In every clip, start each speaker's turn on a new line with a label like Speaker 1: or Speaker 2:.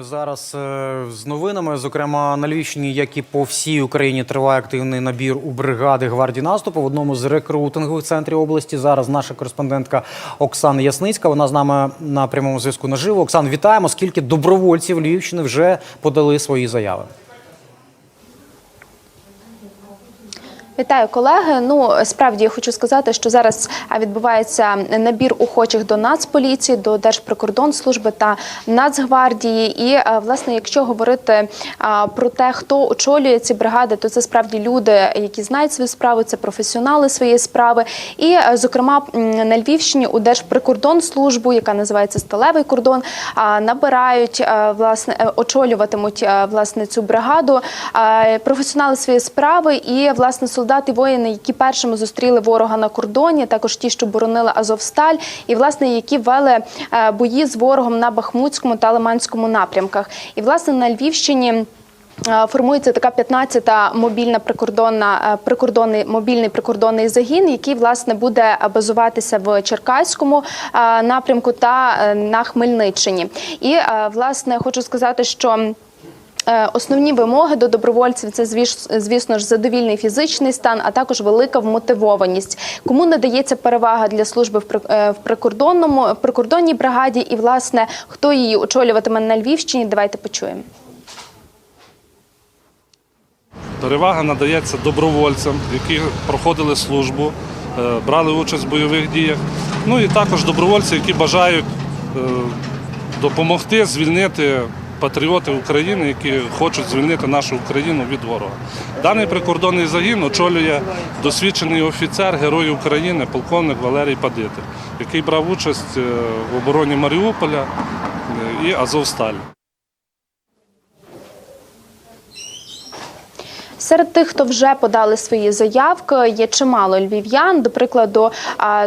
Speaker 1: Зараз е, з новинами, зокрема на Львівщині, як і по всій Україні, триває активний набір у бригади гвардії наступу в одному з рекрутингових центрів області. Зараз наша кореспондентка Оксана Ясницька. Вона з нами на прямому зв'язку наживо. Оксан, вітаємо. Скільки добровольців Львівщини вже подали свої заяви?
Speaker 2: Вітаю, колеги. Ну справді я хочу сказати, що зараз відбувається набір охочих до Нацполіції, до Держприкордонслужби та Нацгвардії. І власне, якщо говорити про те, хто очолює ці бригади, то це справді люди, які знають свою справу, це професіонали своєї справи. І, зокрема, на Львівщині у Держприкордонслужбу, яка називається Сталевий кордон, набирають власне е, очолюватимуть власне цю бригаду професіонали своєї справи і власне солдати воїни, які першими зустріли ворога на кордоні, також ті, що боронили Азовсталь, і власне які вели е, бої з ворогом на Бахмутському та Лиманському напрямках. І власне на Львівщині. е, Формується така 15-та мобільна прикордонна е, прикордонний мобільний прикордонний загін, який власне буде базуватися в Черкаському напрямку та на Хмельниччині. І власне хочу сказати, що. Е, Основні вимоги до добровольців це звісно ж задовільний фізичний стан, а також велика вмотивованість. Кому надається перевага для служби е, в прикордонному в прикордонній бригаді, і власне хто її очолюватиме на Львівщині? Давайте почуємо.
Speaker 3: Перевага надається добровольцям, які проходили службу, е, брали участь в бойових діях. Ну і також добровольці, які бажають допомогти звільнити патріотів України, які хочуть звільнити нашу Україну від ворога. Даний прикордонний загін очолює досвідчений офіцер, герой України, полковник Валерій Падити, який брав участь е, в обороні Маріуполя е, і Азовсталі.
Speaker 2: Серед тих, хто вже подали свої заявки, є чимало львів'ян. До прикладу,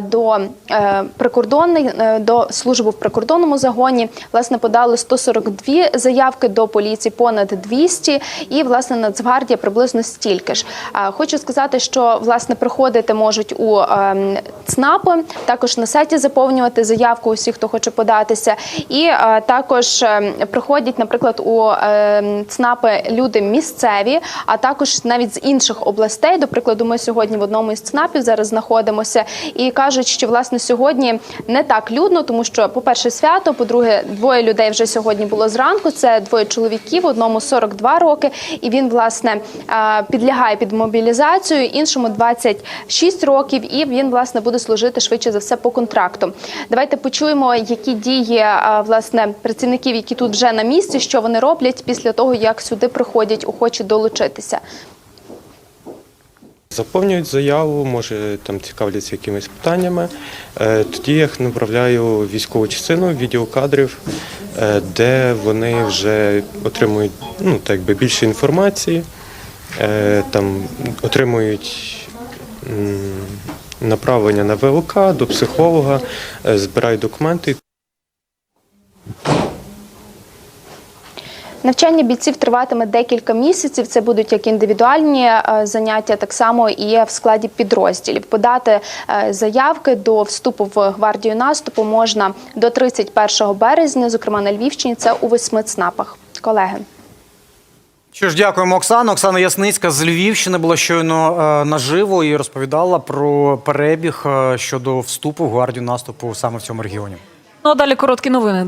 Speaker 2: до е, прикордонний е, до служби в прикордонному загоні власне подали 142 заявки до поліції, понад 200, і власне Нацгвардія приблизно стільки ж. Хочу сказати, що власне приходити можуть у е, ЦНАПи, також на сайті заповнювати заявку усіх, хто хоче податися, і також е, приходять, наприклад, у ЦНАПи люди місцеві, а також навіть з інших областей. До прикладу, ми сьогодні в одному із ЦНАПів зараз знаходимося і кажуть, що власне сьогодні не так людно, тому що, по-перше, свято, по-друге, двоє людей вже сьогодні було зранку. Це двоє чоловіків, одному 42 роки, і він власне підлягає під мобілізацію, іншому 26 років, і він власне буде служити швидше за все по контракту. Давайте почуємо, які дії власне працівників, які тут вже на місці, що вони роблять після того, як сюди приходять охочі долучитися.
Speaker 4: Заповнюють заяву, може там цікавляться якимись питаннями. Е, Тоді я направляю в військову частину, в відділ кадрів, е, де вони вже отримують ну, так би більше інформації, е, там отримують направлення на ВЛК до психолога, збирають документи.
Speaker 2: Навчання бійців триватиме декілька місяців. Це будуть як індивідуальні е, заняття, так само і в складі підрозділів. Подати е, заявки до вступу в гвардію наступу можна до 31 березня, зокрема на Львівщині. Це у восьми ЦНАПах. Колеги.
Speaker 1: Що ж, дякуємо, Оксана. Оксана Ясницька з Львівщини була щойно е, наживо і розповідала про перебіг щодо вступу в гвардію наступу саме в цьому регіоні.
Speaker 5: Ну а далі короткі новини.